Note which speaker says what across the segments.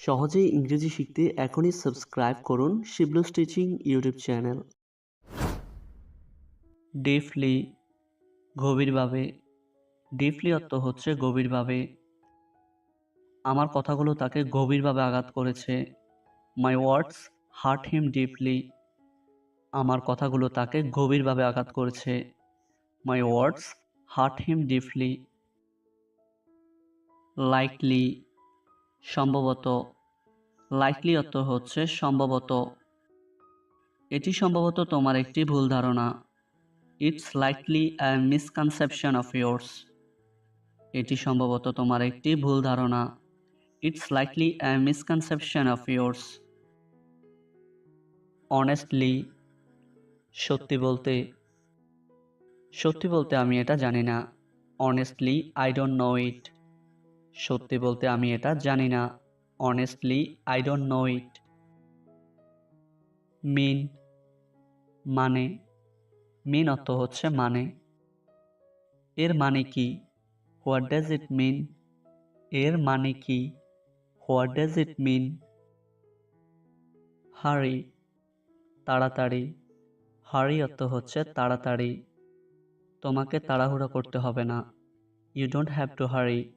Speaker 1: সহজেই ইংরেজি শিখতে এখনই সাবস্ক্রাইব করুন Shiblus stitching YouTube channel deeply গভীরভাবে ডিপলি অর্থ হচ্ছে গভীরভাবে। আমার কথাগুলো তাকে গভীরভাবে আঘাত করেছে। My words hurt him deeply আমার কথাগুলো তাকে গভীরভাবে আঘাত করেছে। My words hurt him deeply likely সম্ভবত লাইকলি অর্থ হচ্ছে সম্ভবত। এটি সম্ভবত তোমার একটি ভুল ধারণা। It's likely a misconception of yours এটি সম্ভবত তোমার একটি ভুল ধারণা। It's likely a misconception of yours honestly সত্যি বলতে সত্যি বলতে আমি এটা জানি না। Honestly I don't know it সত্যি বলতে আমি এটা জানি না। Honestly I don't know it mean মানে মিন অর্থ হচ্ছে মানে। এর মানে কি? হোয়াট ডাজ ইট মিন এর মানে কি? হোয়াট ডাজ ইট মিন হারি তাড়াতাড়ি। হারি অর্থ হচ্ছে তাড়াতাড়ি। তোমাকে তাড়াহুড়ো করতে হবে না। ইউ ডোন্ট হ্যাভ টু হারি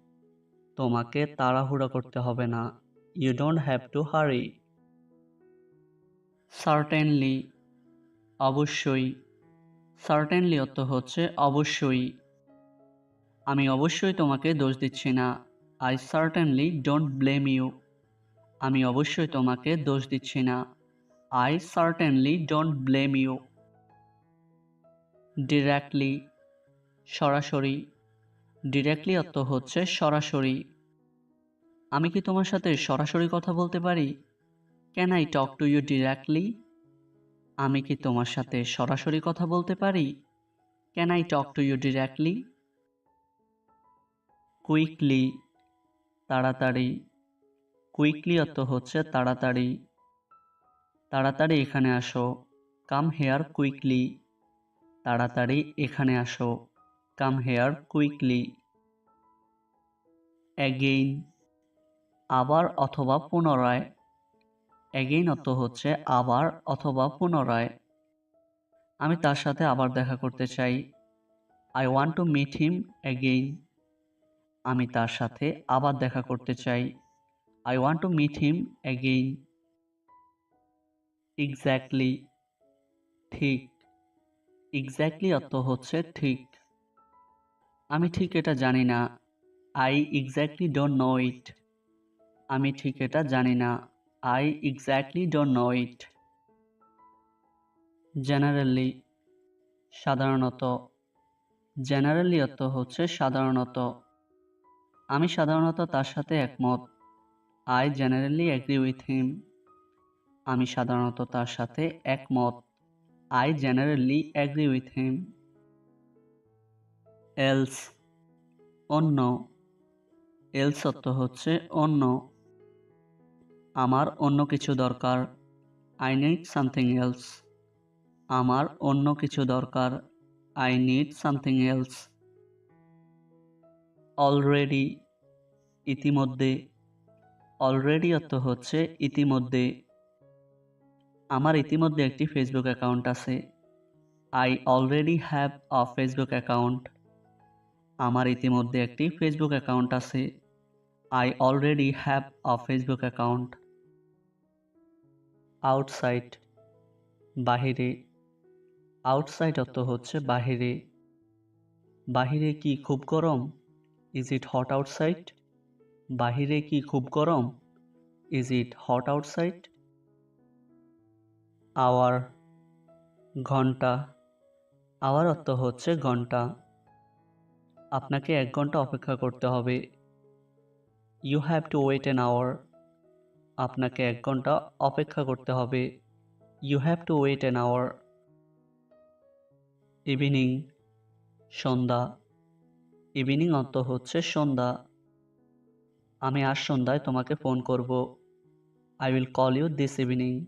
Speaker 1: তোমাকে তাড়াহুড়ো করতে হবে না। You don't have to hurry certainly অবশ্যই। সার্টেনলি অর্থ হচ্ছে অবশ্যই। আমি অবশ্যই তোমাকে দোষ দিচ্ছি না। I certainly don't blame you আমি অবশ্যই তোমাকে দোষ দিচ্ছি না। I certainly don't blame you directly সরাসরি। ডিরেক্টলি অর্থ হচ্ছে সরাসরি। আমি কি তোমার সাথে সরাসরি কথা বলতে পারি? Can I talk to you directly আমি কি তোমার সাথে সরাসরি কথা বলতে পারি? Can I talk to you directly quickly তাড়াতাড়ি। কুইকলি অর্থ হচ্ছে তাড়াতাড়ি। তাড়াতাড়ি এখানে আসো। কাম হেয়ার কুইকলি তাড়াতাড়ি এখানে আসো। কাম হেয়ার কুইকলি অ্যাগেইন আবার অথবা পুনরায়। অ্যাগেইন অর্থ হচ্ছে আবার অথবা পুনরায়। আমি তার সাথে আবার দেখা করতে চাই। I want to meet him again আমি তার সাথে আবার দেখা করতে চাই। I want to meet him again exactly ঠিক। এক্স্যাক্টলি অর্থ হচ্ছে ঠিক। আমি ঠিক এটা জানি না। I exactly don't know it আমি ঠিক এটা জানি না। I exactly don't know it generally সাধারণত জেনারেলি অর্থ হচ্ছে সাধারণত। আমি সাধারণত তার সাথে একমত। I generally agree with him আমি সাধারণত তার সাথে একমত। I generally agree with him else অন্য এলস অর্থ হচ্ছে অন্য। আমার অন্য কিছু দরকার। আই নিড সামথিং এলস আমার অন্য কিছু দরকার। I need something else already ইতিমধ্যে। অলরেডি অর্থ হচ্ছে ইতিমধ্যে। আমার ইতিমধ্যে একটি ফেসবুক অ্যাকাউন্ট আছে। I already have a Facebook account আমার ইতিমধ্যে একটি ফেসবুক অ্যাকাউন্ট আছে। I already have a Facebook account outside বাহিরে। আউটসাইড অর্থ হচ্ছে বাহিরে। বাহিরে কি খুব গরম? ইজ ইট হট আউটসাইড বাহিরে কি খুব গরম? Is it hot outside hour ঘণ্টা। আওয়ার অর্থ হচ্ছে ঘণ্টা। আপনাকে এক ঘণ্টা অপেক্ষা করতে হবে। You have to wait an hour আপনাকে এক ঘণ্টা অপেক্ষা করতে হবে। You have to wait an hour evening Sandhya. Evening অন্ত হচ্ছে সন্ধ্যা। আমি আজ সন্ধ্যায় তোমাকে ফোন করব। I will call you this evening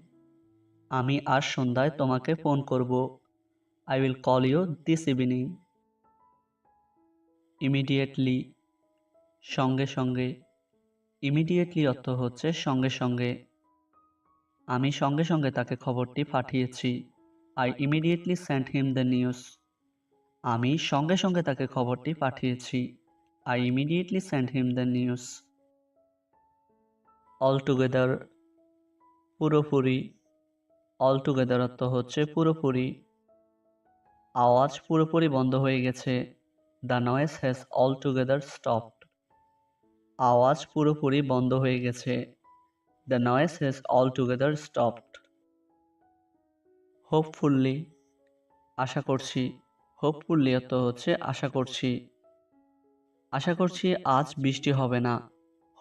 Speaker 1: আমি আজ সন্ধ্যায় তোমাকে ফোন করব। I will call you this evening immediately সঙ্গে সঙ্গে। ইমিডিয়েটলি অর্থ হচ্ছে সঙ্গে সঙ্গে। আমি সঙ্গে সঙ্গে তাকে খবরটি পাঠিয়েছি। I immediately send him the news আমি সঙ্গে সঙ্গে তাকে খবরটি পাঠিয়েছি। I immediately send him the news all together পুরোপুরি। অল টুগেদার অর্থ হচ্ছে পুরোপুরি। আওয়াজ পুরোপুরি বন্ধ হয়ে গেছে। The noise has all together stopped আওয়াজ পুরোপুরি বন্ধ হয়ে গেছে। The noise has all together stopped hopefully আশা করছি হোপফুল্লি অর্থ হচ্ছে আশা করছি। আশা করছি আজ বৃষ্টি হবে না।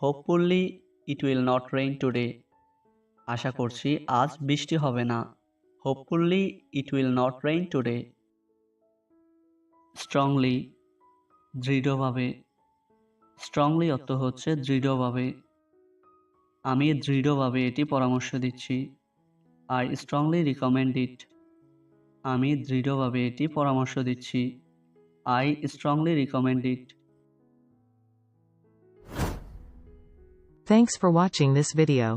Speaker 1: Hopefully it will not rain today আশা করছি আজ বৃষ্টি হবে না। Hopefully it will not rain today strongly দৃঢ়ভাবে স্ট্রংলি অর্থ হচ্ছে দৃঢ়ভাবে। আমি দৃঢ়ভাবে এটি পরামর্শ দিচ্ছি। আই স্ট্রংলি রিকমেন্ড ইট আমি দৃঢ়ভাবে এটি পরামর্শ দিচ্ছি। I strongly recommend it
Speaker 2: Thanks for watching this video.